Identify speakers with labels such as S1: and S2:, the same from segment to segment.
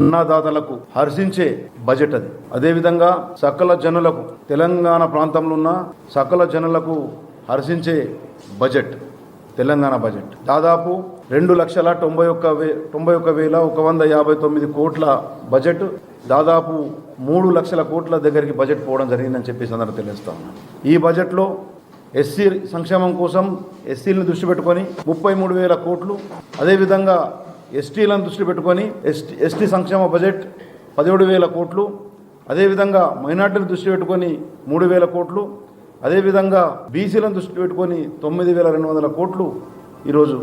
S1: అన్నదాతలకు హర్షించే budget అది. అదేవిధంగా సకల జనులకు తెలంగాణ ప్రాంతంలో ఉన్న సకల జనులకు హర్షించే బడ్జెట్ తెలంగాణ బడ్జెట్. దాదాపు రెండు లక్షల తొంభై ఒక్క వే తొంభై ఒక్క వేల ఒక వంద యాభై తొమ్మిది కోట్ల బడ్జెట్ దాదాపు మూడు లక్షల కోట్ల దగ్గరికి బడ్జెట్ పోవడం జరిగిందని చెప్పేసి అందరూ తెలియజేస్తా ఉన్నాను ఈ బడ్జెట్లో ఎస్సీ సంక్షేమం కోసం ఎస్సీలను దృష్టి పెట్టుకొని ముప్పై మూడు వేల కోట్లు అదేవిధంగా ఎస్టీలను దృష్టి పెట్టుకొని ఎస్టీ ఎస్టీ సంక్షేమ బడ్జెట్ పదిహేడు వేల కోట్లు అదేవిధంగా మైనార్టీలను దృష్టి పెట్టుకొని మూడు వేల కోట్లు అదేవిధంగా బీసీలను దృష్టి పెట్టుకొని తొమ్మిది వేల రెండు వందల కోట్లు ఈరోజు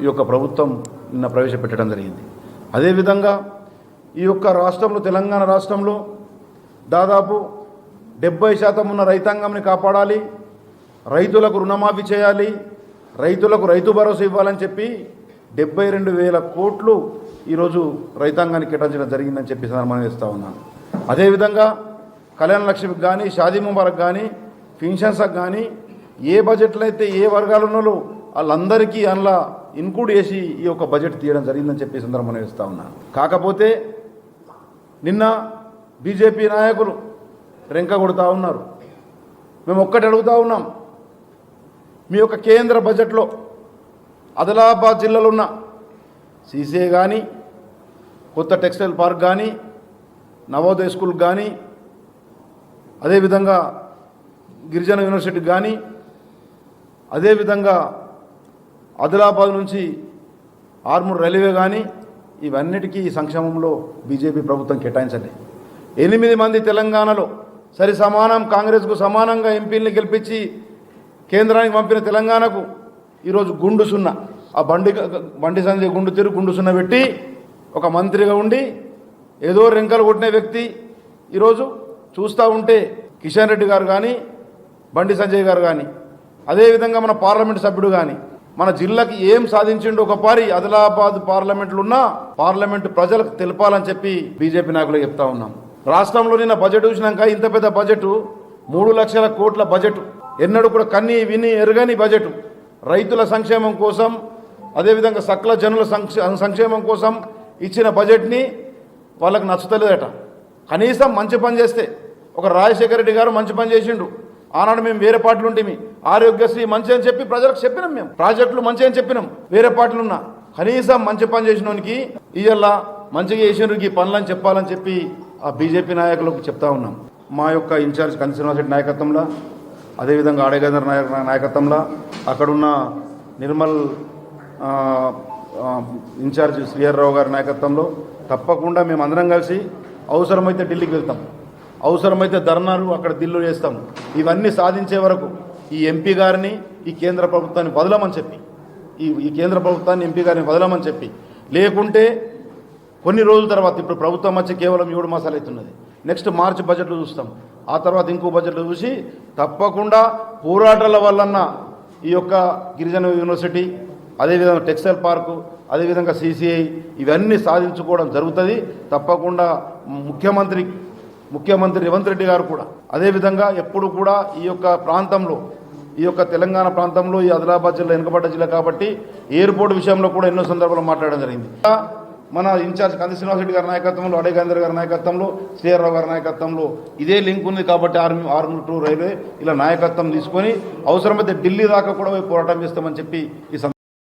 S1: ఈ యొక్క ప్రభుత్వం నిన్న ప్రవేశపెట్టడం జరిగింది. అదేవిధంగా ఈ యొక్క రాష్ట్రంలో తెలంగాణ రాష్ట్రంలో దాదాపు డెబ్బై శాతం ఉన్న రైతాంగంని కాపాడాలి రైతులకు రుణమాఫీ చేయాలి రైతులకు రైతు భరోసా ఇవ్వాలని చెప్పి డెబ్బై రెండు వేల కోట్లు ఈరోజు రైతాంగానికి కేటాయించడం జరిగిందని చెప్పి మనం ఇస్తూ ఉన్నాను. అదేవిధంగా కళ్యాణ లక్ష్మికి కానీ షాదీ ముబారక్ కానీ పెన్షన్స్కి కానీ ఏ బడ్జెట్లో అయితే ఏ వర్గాలు ఉన్నారో వాళ్ళందరికీ అందులో ఇన్క్లూడ్ చేసి ఈ యొక్క బడ్జెట్ తీయడం జరిగిందని చెప్పి సందర్భం మనం ఇస్తా ఉన్నాను. కాకపోతే నిన్న బీజేపీ నాయకులు రెంక కొడుతూ ఉన్నారు. మేము ఒక్కటి అడుగుతూ ఉన్నాం. మీ యొక్క కేంద్ర బడ్జెట్లో ఆదిలాబాద్ జిల్లాలో ఉన్న సీసీఏ కానీ కొత్త టెక్స్టైల్ పార్క్ కానీ నవోదయ స్కూల్ కానీ అదేవిధంగా గిరిజన యూనివర్సిటీకి కానీ అదేవిధంగా ఆదిలాబాద్ నుంచి ఆర్మూర్ రైల్వే కానీ ఇవన్నిటికీ ఈ సంక్షేమంలో బీజేపీ ప్రభుత్వం కేటాయించండి. ఎనిమిది మంది తెలంగాణలో సరి సమానం కాంగ్రెస్కు సమానంగా ఎంపీల్ని గెలిపించి కేంద్రానికి పంపిన తెలంగాణకు ఈరోజు గుండు సున్నా ఆ బండి బండి సంజయ్ గుండు తీరు గుండు సున్నా పెట్టి ఒక మంత్రిగా ఉండి ఏదో రెంకలు కొట్టిన వ్యక్తి ఈరోజు చూస్తూ ఉంటే కిషన్ రెడ్డి గారు కానీ బండి సంజయ్ గారు కానీ అదేవిధంగా మన పార్లమెంట్ సభ్యుడు కానీ మన జిల్లాకి ఏం సాధించిండు ఒక పారి ఆదిలాబాద్ పార్లమెంట్లు ఉన్నా పార్లమెంట్ ప్రజలకు తెలపాలని చెప్పి బీజేపీ నాయకులు చెప్తా ఉన్నాం. రాష్ట్రంలో నిన్న బడ్జెట్ చూసినాక ఇంత పెద్ద బడ్జెట్ మూడు లక్షల కోట్ల బడ్జెట్ ఎన్నడూ కూడా కన్ని విని ఎరగని బడ్జెట్. రైతుల సంక్షేమం కోసం అదేవిధంగా సకల జనుల సంక్షే- సంక్షేమం కోసం ఇచ్చిన బడ్జెట్ని వాళ్ళకి నచ్చుతలేదట. కనీసం మంచి పని చేస్తే ఒక రాజశేఖర రెడ్డి గారు మంచి పని చేసిండు. ఆనాడు మేము వేరే పార్టీలు ఉంటే ఆరోగ్యశ్రీ మంచి అని చెప్పి ప్రజలకు చెప్పినాం మేము. ప్రాజెక్టులు మంచి అని చెప్పినాం. వేరే పార్టీలు ఉన్నా. కనీసం మంచి పని చేసినోనికి ఇవాళ మంచిగా చేసినోనికి ఈ పనులని చెప్పాలని చెప్పి ఆ బీజేపీ నాయకులకు చెప్తా ఉన్నాం. మా యొక్క ఇన్ఛార్జ్ కంది నాయకత్వంలో అదేవిధంగా ఆడేగంధర్ నాయక నాయకత్వంలో అక్కడున్న నిర్మల్ ఇన్ఛార్జ్ శ్రీహర్రావు గారి నాయకత్వంలో తప్పకుండా మేము అందరం కలిసి అవసరమైతే ఢిల్లీకి వెళ్తాం. అవసరమైతే ధర్నాలు అక్కడ దిల్లు చేస్తాము ఇవన్నీ సాధించే వరకు ఈ ఎంపీ గారిని ఈ కేంద్ర ప్రభుత్వాన్ని వదలమని చెప్పి ఈ ఈ కేంద్ర ప్రభుత్వాన్ని ఎంపీ గారిని వదలమని చెప్పి లేకుంటే కొన్ని రోజుల తర్వాత ఇప్పుడు ప్రభుత్వం వచ్చి కేవలం ఏడు మాసాలు అవుతున్నది. నెక్స్ట్ మార్చ్ బడ్జెట్లో చూస్తాం. ఆ తర్వాత ఇంకో బడ్జెట్లో చూసి తప్పకుండా పోరాటాల వల్లన్న ఈ యొక్క గిరిజన యూనివర్సిటీ అదేవిధంగా టెక్స్టైల్ పార్కు అదేవిధంగా సిసిఐ ఇవన్నీ సాధించుకోవడం జరుగుతుంది. తప్పకుండా ముఖ్యమంత్రి ముఖ్యమంత్రి రేవంత్ రెడ్డి గారు కూడా. అదేవిధంగా ఎప్పుడు కూడా ఈ యొక్క ప్రాంతంలో ఈ యొక్క తెలంగాణ ప్రాంతంలో ఈ ఆదిలాబాద్ జిల్లా వెనుకబడ్డ జిల్లా కాబట్టి ఎయిర్పోర్ట్ విషయంలో కూడా ఎన్నో సందర్భాలు మాట్లాడడం జరిగింది. మన ఇన్ఛార్జ్ కంది శ్రీనివాసరెడ్డి గారి నాయకత్వంలో అడే గాంధీ గారి నాయకత్వంలో శ్రీరావు గారి నాయకత్వంలో ఇదే లింక్ ఉంది కాబట్టి ఆర్మీ ఆర్మీ టూ రైల్వే ఇలా నాయకత్వం తీసుకొని అవసరమైతే ఢిల్లీ దాకా కూడా పోయి పోరాటం చేస్తామని చెప్పి ఈ